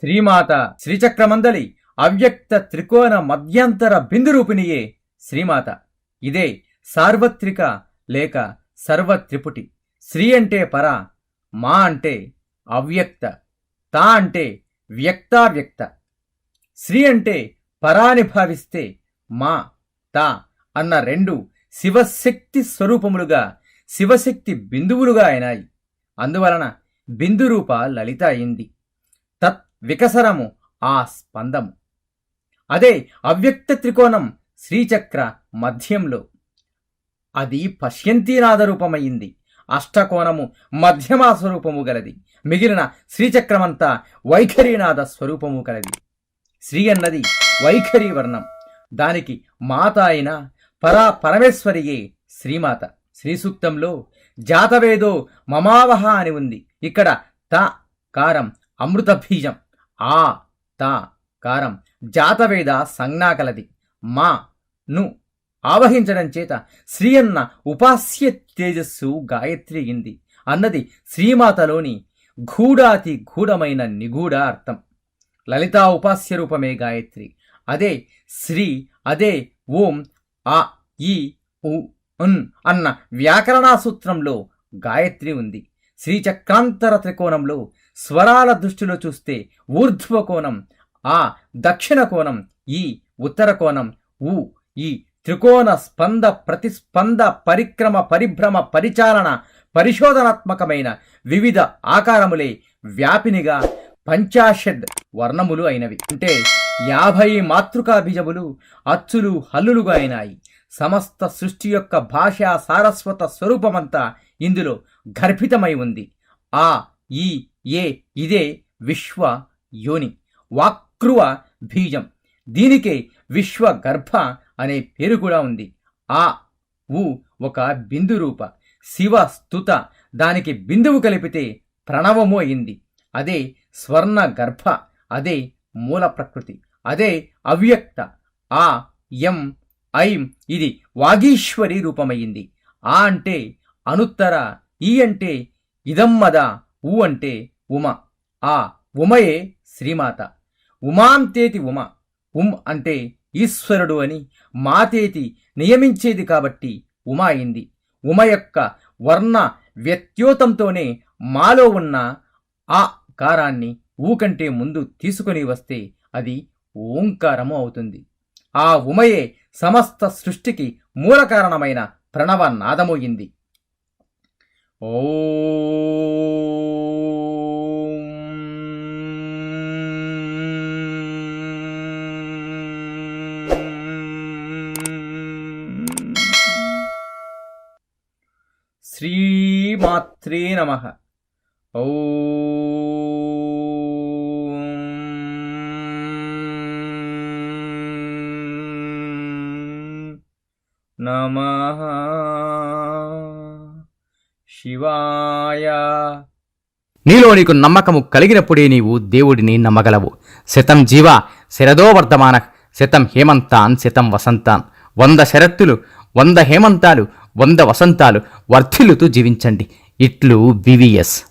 శ్రీమాత శ్రీచక్రమందలి అవ్యక్త త్రికోణ మధ్యంతర బిందురూపిణియే శ్రీమాత. ఇదే సార్వత్రిక లేక సర్వత్రిపుటి. శ్రీ అంటే పర మా అంటే అవ్యక్త తా అంటే వ్యక్తావ్యక్త. శ్రీ అంటే పరాని భావిస్తే మా తా అన్న రెండు శివశక్తి స్వరూపములుగా శివశక్తి బిందువులుగా అయినాయి. అందువలన బిందురూప లలిత అయింది. తత్ వికసరము ఆ స్పందము. అదే అవ్యక్త త్రికోణం శ్రీచక్ర మధ్యంలో. అది పశ్యంతీనాథ రూపమైంది. అష్టకోణము మధ్యమా స్వరూపము గలది. మిగిలిన శ్రీచక్రమంతా వైఖరీనాథ స్వరూపము కలది శ్రీ అన్నది వైఖరి వర్ణం. దానికి మాత అయిన పరా పరమేశ్వరియే శ్రీమాత. శ్రీసూక్తంలో జాతవేదో మమావహ అని ఉంది. ఇక్కడ త కారం అమృత బీజం ఆ త కారం జాతవేద సంజ్ఞాకలది. మా ను ఆవహించడం చేత శ్రీ అన్న ఉపాస్య తేజస్సు గాయత్రి అయింది అన్నది శ్రీమాతలోని గూఢాతి గూఢమైన నిగూఢ అర్థం. లలితా ఉపాస్య రూపమే గాయత్రి. అదే శ్రీ అదే ఓం ఆ ఈ ఉ ఉన్ అన్న వ్యాకరణా సూత్రంలో గాయత్రి ఉంది. శ్రీచక్రాంతర త్రికోణంలో స్వరాల దృష్టిలో చూస్తే ఊర్ధ్వ కోణం ఆ దక్షిణ కోణం ఈ ఉత్తర కోణం ఉ ఈ త్రికోణ స్పంద ప్రతిస్పంద పరిక్రమ పరిభ్రమ పరిచాలన పరిశోధనాత్మకమైన వివిధ ఆకారములే వ్యాపినిగా పంచాషద్ వర్ణములు అయినవి. అంటే యాభై మాతృకా బీజములు అచ్చులు హల్లులుగా అయినాయి. సమస్త సృష్టి యొక్క భాషా సారస్వత స్వరూపమంతా ఇందులో గర్భితమై ఉంది. ఆ ఈ ఏ ఇదే విశ్వ యోని వాక్రువ బీజం దీనికే విశ్వ గర్భ అనే పేరు కూడా ఉంది. ఆ ఉ ఒక బిందు రూప. శివ స్తుత. దానికి బిందువు కలిపితే ప్రణవము అయింది. అదే స్వర్ణ గర్భ. అదే మూల ప్రకృతి. అదే అవ్యక్త. ఆ ఎం ఐం ఇది వాగీశ్వరి రూపమయ్యింది. ఆ అంటే అనుత్తర ఈ అంటే ఇదమ్మద ఊ అంటే ఉమ. ఆ ఉమయే శ్రీమాత. ఉమాంతేతి ఉమ. ఉమ్ అంటే ఈశ్వరుడు అని మాతేతి నియమించేది కాబట్టి ఉమ అయింది. ఉమ యొక్క వర్ణ వ్యత్యోతంతోనే మాలో ఉన్న ఆ కారాన్ని ఊ కంటే ముందు తీసుకొని వస్తే అది ఓంకారము అవుతుంది. ఆ ఉమయే సమస్త సృష్టికి మూల కారణమైన ప్రణవ నాదమోయింది ஓம் ஸ்ரீமாத்ரே நமக ஓம் நமஹா శివాయ. నీలో నీకు నమ్మకము కలిగినప్పుడే నీవు దేవుడిని నమ్మగలవు. శతం జీవ శరదో వర్ధమాన శతం హేమంతాన్ శతం వసంతాన్. వంద శరత్తులు వంద హేమంతాలు వంద వసంతాలు వర్ధిల్లుతూ జీవించండి. ఇట్లు వివిఎస్.